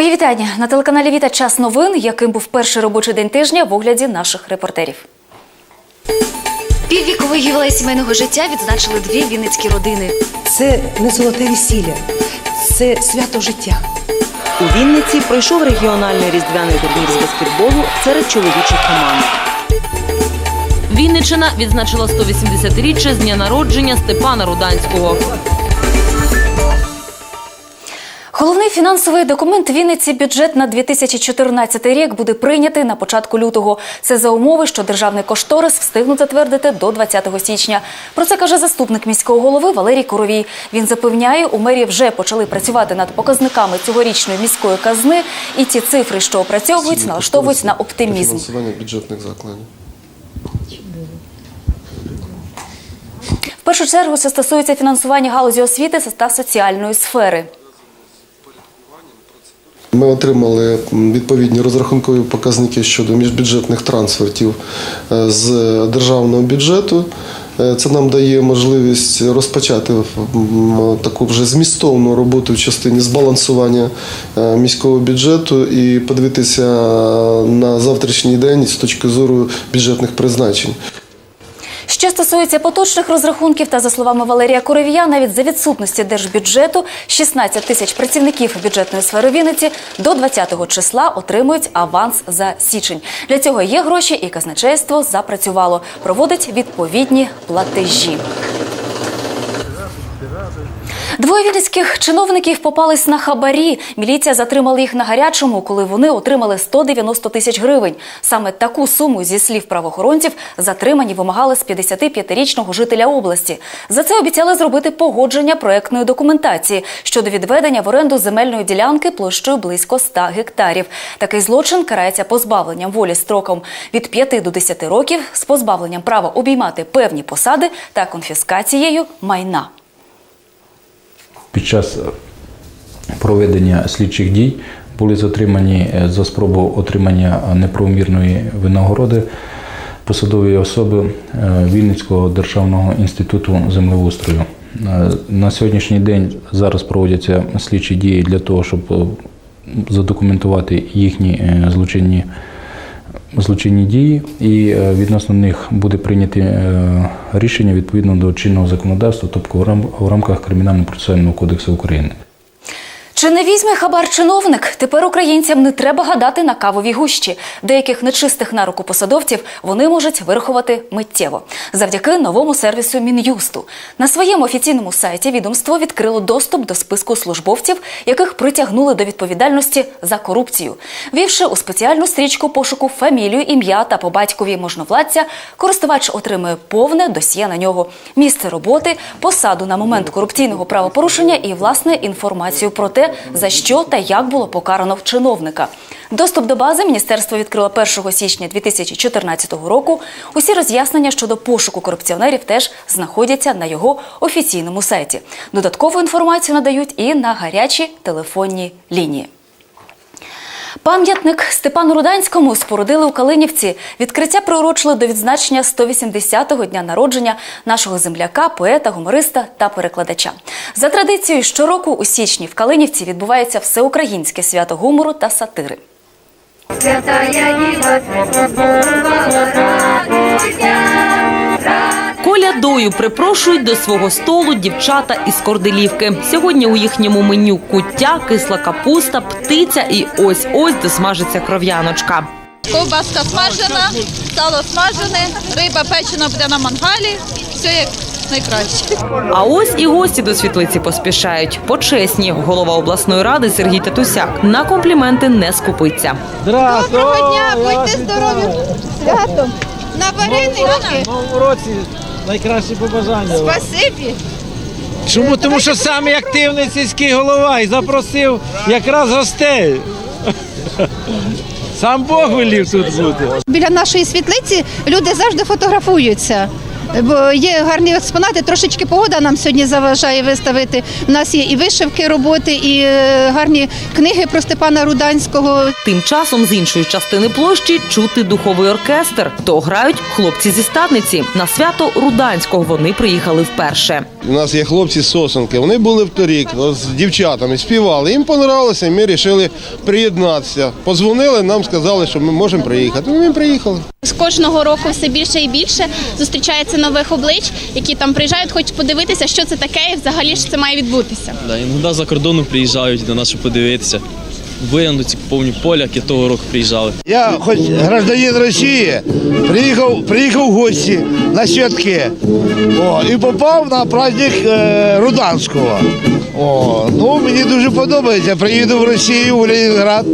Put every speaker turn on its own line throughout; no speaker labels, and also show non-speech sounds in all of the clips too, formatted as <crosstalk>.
Мої вітання на телеканалі Віта час новин, яким був перший робочий день тижня в огляді наших репортерів. Піввіковий ювілей сімейного життя відзначили дві вінницькі родини.
Це не золоте весілля, це свято життя.
У Вінниці пройшов регіональний різдвяний турнір з баскетболу серед чоловічих команд.
Вінниччина відзначила 180-річчя з дня народження Степана Руданського.
Головний фінансовий документ Вінниці бюджет на 2014 рік буде прийнятий на початку лютого. Це за умови, що державний кошторис встигнуть затвердити до 20 січня. Про це каже заступник міського голови Валерій Коровій. Він запевняє, у мерії вже почали працювати над показниками цьогорічної міської казни, і ті цифри, що опрацьовують, налаштовують на оптимізм.
Фінансування бюджетних закладів.
В першу чергу це стосується фінансування галузі освіти та соціальної сфери.
Ми отримали відповідні розрахункові показники щодо міжбюджетних трансфертів е, з державного бюджету. Е, Це нам дає можливість розпочати таку вже змістовну роботу в частині збалансування е, міського бюджету і подивитися на завтрашній день з точки зору бюджетних призначень.
Що стосується поточних розрахунків, та за словами Валерія Коровія, навіть за відсутності держбюджету 16 тисяч працівників бюджетної сфери Вінниці до 20-го числа отримують аванс за січень. Для цього є гроші, і казначейство запрацювало, проводить відповідні платежі. Двоє вінницьких чиновників попались на хабарі. Міліція затримала їх на гарячому, коли вони отримали 190 тисяч гривень. Саме таку суму, зі слів правоохоронців, затримані вимагали з 55-річного жителя області. За це обіцяли зробити погодження проектної документації щодо відведення в оренду земельної ділянки площею близько 100 гектарів. Такий злочин карається позбавленням волі строком від 5 до 10 років з позбавленням права обіймати певні посади та конфіскацією майна.
Під час проведення слідчих дій були затримані е, за спробу отримання неправомірної винагороди посадові особи е, Вінницького державного інституту землеустрою. Е, На сьогоднішній день зараз проводяться слідчі дії для того, щоб е, задокументувати їхні е, злочинні злочинні дії, і е, відносно них буде прийняти е, рішення відповідно до чинного законодавства, тобто в рамках Кримінально-процесуального кодексу України.
Чи не візьме хабар чиновник? Тепер українцям не треба гадати на кавовій гущі. Деяких нечистих на руку посадовців вони можуть вирахувати миттєво завдяки новому сервісу Мін'юсту. На своєму офіційному сайті відомство відкрило доступ до списку службовців, яких притягнули до відповідальності за корупцію. Вівши у спеціальну стрічку пошуку фамілію, ім'я та по батькові можновладця, користувач отримує повне досьє на нього, місце роботи, посаду на момент корупційного правопорушення і власне інформацію про те, за що та як було покарано чиновника. Доступ до бази міністерство відкрило 1 січня 2014 року. Усі роз'яснення щодо пошуку корупціонерів теж знаходяться на його офіційному сайті. Додаткову інформацію надають і на гарячі телефонні лінії. Пам'ятник Степану Руданському спорудили у Калинівці. Відкриття приурочили до відзначення 180-го дня народження нашого земляка, поета, гумориста та перекладача. За традицією, щороку у січні в Калинівці відбувається всеукраїнське свято гумору та сатири.
Колядою припрошують до свого столу дівчата із Корделівки. Сьогодні у їхньому меню куття, кисла капуста, птиця і ось ось досмажиться кров'яночка.
Ковбаска смажена, сало смажене, риба печена буде на мангалі. Все як найкраще.
А ось і гості до світлиці поспішають. Почесні голова обласної ради Сергій Татусяк на компліменти не скупиться.
Доброго дня, будьте здорові. Святом. На вареники.
новому році найкращі побажання. вам.
Спасибі.
Чому? Тому що самий активний сільський голова і запросив якраз гостей. Сам Бог велів тут бути.
Біля нашої світлиці люди завжди фотографуються.
Бо є гарні експонати. Трошечки погода нам сьогодні заважає виставити. У нас є і вишивки роботи, і е, гарні книги про Степана Руданського.
Тим часом з іншої частини площі чути духовий оркестр. То грають хлопці зі статниці. На свято Руданського вони приїхали вперше.
У нас є хлопці з Сосенки. Вони були вторік з дівчатами, співали. Їм понравилося, і ми вирішили приєднатися. Позвонили, нам сказали, що ми можемо приїхати. Ми приїхали.
З кожного року все більше і більше зустрічається нових облич, які там приїжджають, хочуть подивитися, що це таке, і взагалі ж це має відбутися.
Да, іноді за кордону приїжджають до нас, щоб подивитися. Виявно ці повні поляки того року приїжджали.
Я, хоч гражданин Росії, приїхав, приїхав в гості на святки о, і попав на праздник е, Руданського. О, ну, мені дуже подобається. Приїду в Росію, в Ленінград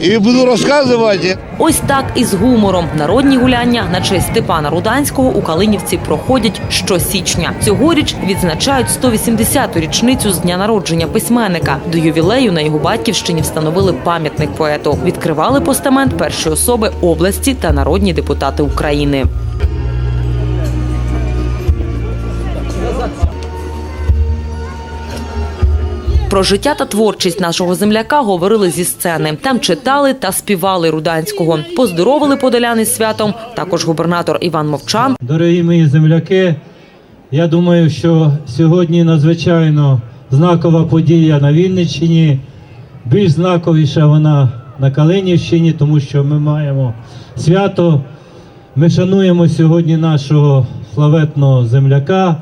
і буду розказувати.
Ось так і з гумором. Народні гуляння на честь Степана Руданського у Калинівці проходять щосічня. Цьогоріч відзначають 180-ту річницю з дня народження письменника. До ювілею на його батьківщині встановили пам'ятник поету. Відкривали постамент першої особи області та народні депутати України. Про життя та творчість нашого земляка говорили зі сцени. Там читали та співали Руданського. Поздоровили подоляни святом. Також губернатор Іван Мовчан.
Дорогі мої земляки, я думаю, що сьогодні надзвичайно знакова подія на Вінниччині. Більш знаковіша вона на Калинівщині, тому що ми маємо свято. Ми шануємо сьогодні нашого славетного земляка,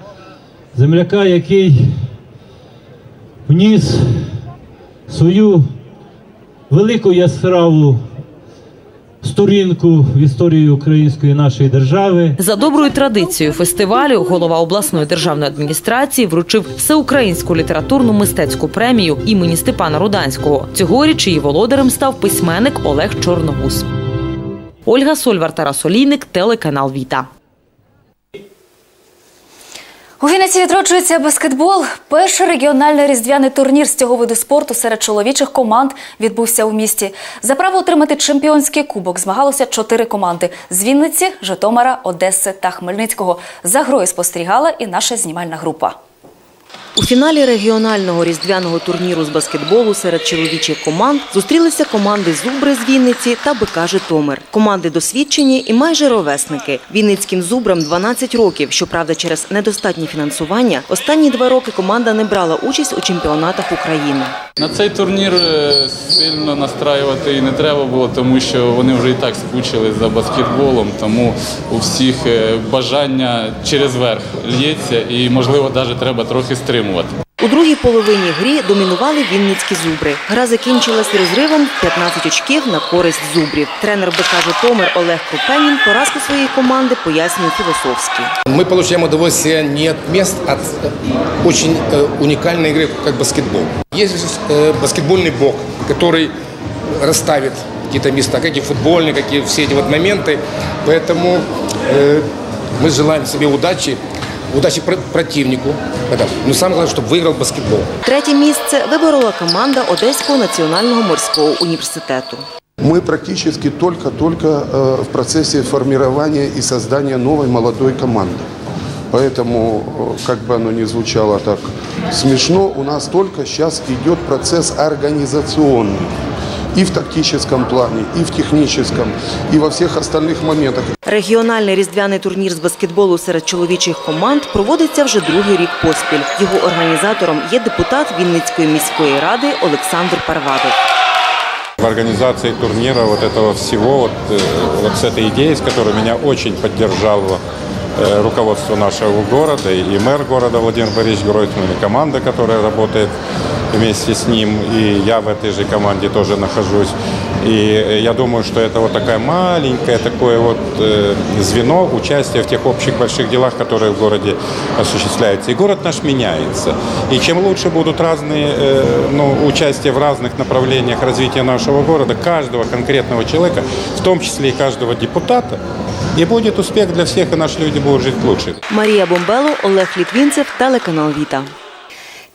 земляка, який вніс свою велику яскраву сторінку в історію української нашої держави.
За доброю традицією фестивалю голова обласної державної адміністрації вручив всеукраїнську літературну мистецьку премію імені Степана Руданського. Цьогоріч її володарем став письменник Олег Чорногуз. Ольга Сольвар Тарас Олійник, телеканал Віта.
У Вінниці відроджується баскетбол. Перший регіональний різдвяний турнір з цього виду спорту серед чоловічих команд відбувся у місті. За право отримати чемпіонський кубок змагалося чотири команди з Вінниці, Житомира, Одеси та Хмельницького. За грою спостерігала і наша знімальна група.
У фіналі регіонального різдвяного турніру з баскетболу серед чоловічих команд зустрілися команди Зубри з Вінниці та БК Житомир. Команди досвідчені і майже ровесники. Вінницьким зубрам 12 років. Щоправда, через недостатнє фінансування останні два роки команда не брала участь у чемпіонатах України.
На цей турнір е, сильно настраювати не треба було, тому що вони вже і так скучили за баскетболом, тому у всіх е, бажання через верх лється і, можливо, навіть треба трохи стримувати.
У другій половині грі домінували вінницькі зубри. Гра закінчилась розривом в 15 очків на користь зубрів. Тренер БК Житомир Олег Крупенін поразку своєї команди пояснює філософськи.
Мы получаем удовольствие не от мест, а от э, очень э, уникальной игры, как баскетбол. Есть э, баскетбольный бог, который расставит какие-то места, как и футбольные, как и все эти вот моменты. Поэтому э, мы желаем себе удачи, удачи про- противнику. Это, но самое главное, чтобы выиграл баскетбол.
Третє місце виборола команда Одеського національного морського університету.
Мы практически только-только э, в процессе формирования и создания новой молодой команды. Поэтому, э, как бы оно ни звучало так смешно, у нас только сейчас идет процесс организационный. И в тактическом плане, и в техническом, и во всех остальных моментах.
Регіональний різдвяний турнір з баскетболу серед чоловічих команд проводиться вже другий рік поспіль. Його організатором є депутат Вінницької міської ради Олександр Парвадов.
В организации турнира вот этого всего, вот, э, вот с этой идеей, с которой меня очень поддержало э, руководство нашего города и мэр города Владимир Борисович Гройсман, и команда, которая работает вместе с ним, и я в этой же команде тоже нахожусь. И э, я думаю, что это вот такая маленькое такое вот э, звено участия в тех общих больших делах, которые в городе осуществляются. И город наш меняется. И чем лучше будут разные э, ну, участия в разных направлениях развития нашего города, каждого конкретного человека, в том числе и каждого депутата, и будет успех для всех, и наши люди будут жить лучше.
Марія Бомбело, Олег Літвінцев, телеканал Віта.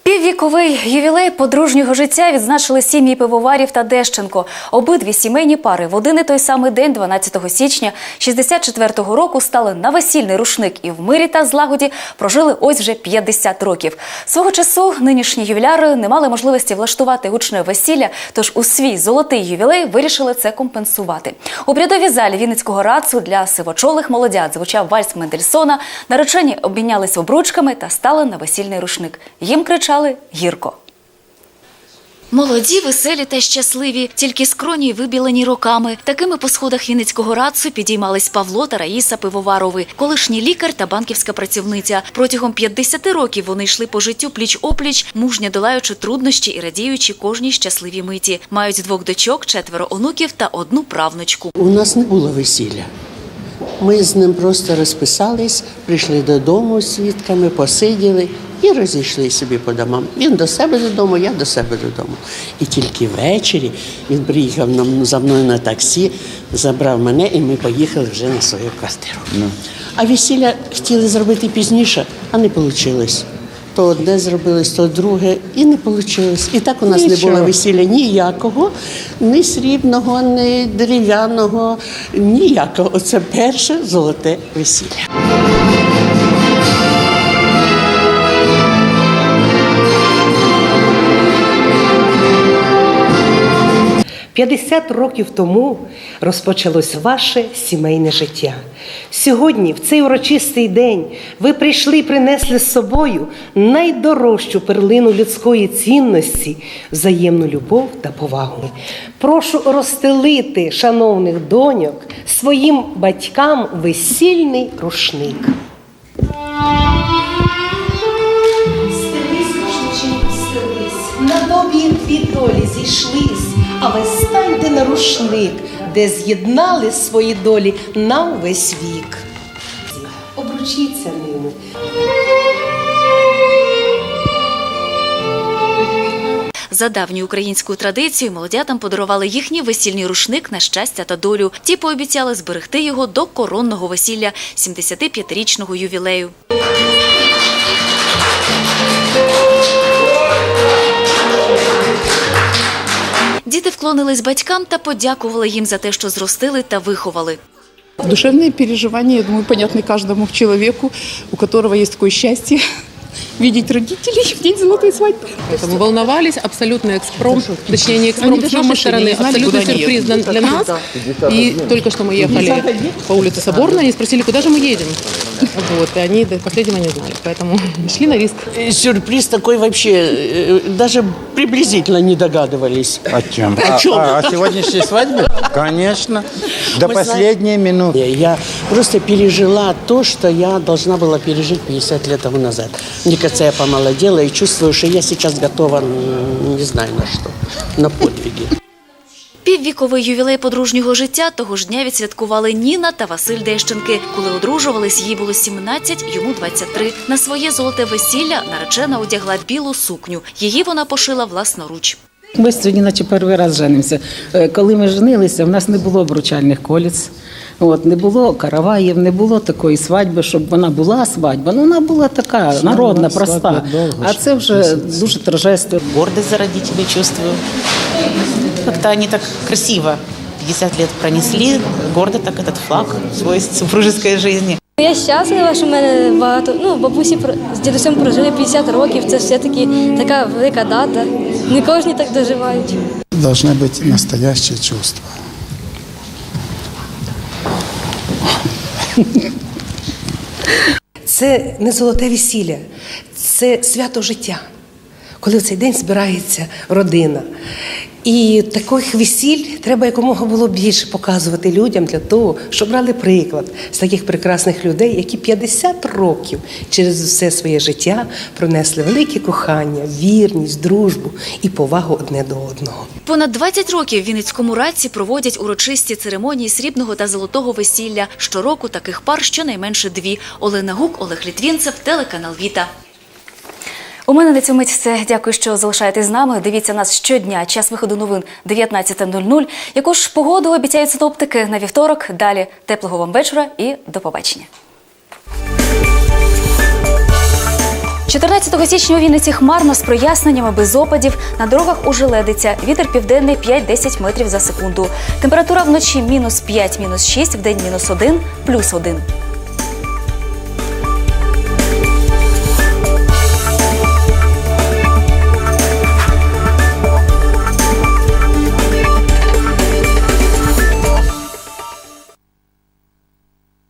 Піввіковий ювілей подружнього життя відзначили сім'ї пивоварів та Дещенко. Обидві сімейні пари в один і той самий день, 12 січня 64-го року, стали на весільний рушник і в мирі та злагоді прожили ось вже 50 років. Свого часу нинішні ювіляри не мали можливості влаштувати гучне весілля, тож у свій золотий ювілей вирішили це компенсувати. У обрядовій залі Вінницького рацу для сивочолих молодят звучав вальс Мендельсона. Наречені обмінялись обручками та стали на весільний рушник. Їм кричали гірко. Молоді, веселі та щасливі, тільки скроні вибілені роками. Такими по сходах Вінницького радцу підіймались Павло та Раїса Пивоварови, колишній лікар та банківська працівниця. Протягом 50 років вони йшли по життю пліч-опліч, мужньо долаючи труднощі і радіючи кожній щасливій миті. Мають двох дочок, четверо онуків та одну правнучку.
У нас не було весілля. Ми з ним просто розписались, прийшли додому з свідками, посиділи і розійшли собі по домам. Він до себе додому, я до себе додому. І тільки ввечері він приїхав за мною на таксі, забрав мене, і ми поїхали вже на свою квартиру. А весілля хотіли зробити пізніше, а не вийшло. То одне зробилось, то друге, і не вийшло. І так у нас не було весілля ніякого, ні срібного, ні дерев'яного, ніякого. Оце перше золоте весілля.
– 50 років тому розпочалось ваше сімейне життя. Сьогодні, в цей урочистий день, ви прийшли і принесли з собою найдорожчу перлину людської цінності, взаємну любов та повагу. Прошу розстелити, шановних доньок, своїм батькам весільний рушник. Стелись, рушниченько, стелись, на тобі дві долі зійшлись, а ви станьте на рушник, де з'єднали свої долі на увесь вік. Обручіться ними.
За давньою українською традицією молодятам подарували їхній весільний рушник на щастя та долю. Ті пообіцяли зберегти його до коронного весілля 75-річного ювілею. Діти вклонились батькам та подякували їм за те, що зростили та виховали.
Душевные переживания, я думаю, понятны каждому человеку, у которого есть такое счастье видеть родителей <laughs> в день золотой свадьбы.
Поэтому волновались, абсолютный экспром, точнее не экспром с нашей стороны,
они
сюрприз для,
едут.
для нас. И только что мы ехали по улице Соборной, они спросили, куда же мы едем. Вот, и они до последнего не знали, поэтому <laughs> шли на риск.
Э, Сюрприз такой вообще, э, даже приблизительно не догадывались.
О чем?
О чем?
А, о сегодняшней свадьбе? Конечно. До последней минуты.
Я просто пережила то, что я должна была пережить 50 лет тому назад. Мне кажется, я помолодела и чувствую, что я сейчас готова, не знаю на что, на подвиги.
Піввіковий ювілей подружнього життя того ж дня відсвяткували Ніна та Василь Дещенки. Коли одружувались, їй було 17, йому 23. На своє золоте весілля наречена одягла білу сукню. Її вона пошила власноруч.
Ми сьогодні, наче перший раз женимося. Е, Коли ми женилися, в нас не було обручальних коліць. От, не було караваїв, не було такої свадьби, щоб вона була свадьба. Ну, вона була така народна, проста. А це вже дуже торжественно.
Гордость за родителей чувствую. Как-то они так красиво 50 лет пронесли, гордо так этот флаг свой супружеской жизни.
Я щаслива, що в мене багато. Ну, бабусі про- з дідусем прожили 50 років. Це все-таки така велика дата. Не кожні так доживають.
Должны быть настоящие чувства.
Це не золоте весілля, це свято життя, коли в цей день збирається родина. І таких весіль треба якомога було більше показувати людям для того, щоб брали приклад з таких прекрасних людей, які 50 років через все своє життя пронесли велике кохання, вірність, дружбу і повагу одне до одного.
Понад 20 років в Вінницькому раці проводять урочисті церемонії срібного та золотого весілля. Щороку таких пар щонайменше дві. Олена Гук, Олег Літвінцев, телеканал Віта. У мене на цьому все. Дякую, що залишаєтесь з нами. Дивіться нас щодня. Час виходу новин 19.00. Яку ж погоду обіцяють синоптики на вівторок. Далі теплого вам вечора і до побачення. 14 січня у Вінниці хмарно з проясненнями без опадів. На дорогах ожеледиться. Вітер південний 5-10 метрів за секунду. Температура вночі мінус 5, мінус 6, вдень мінус 1, плюс 1.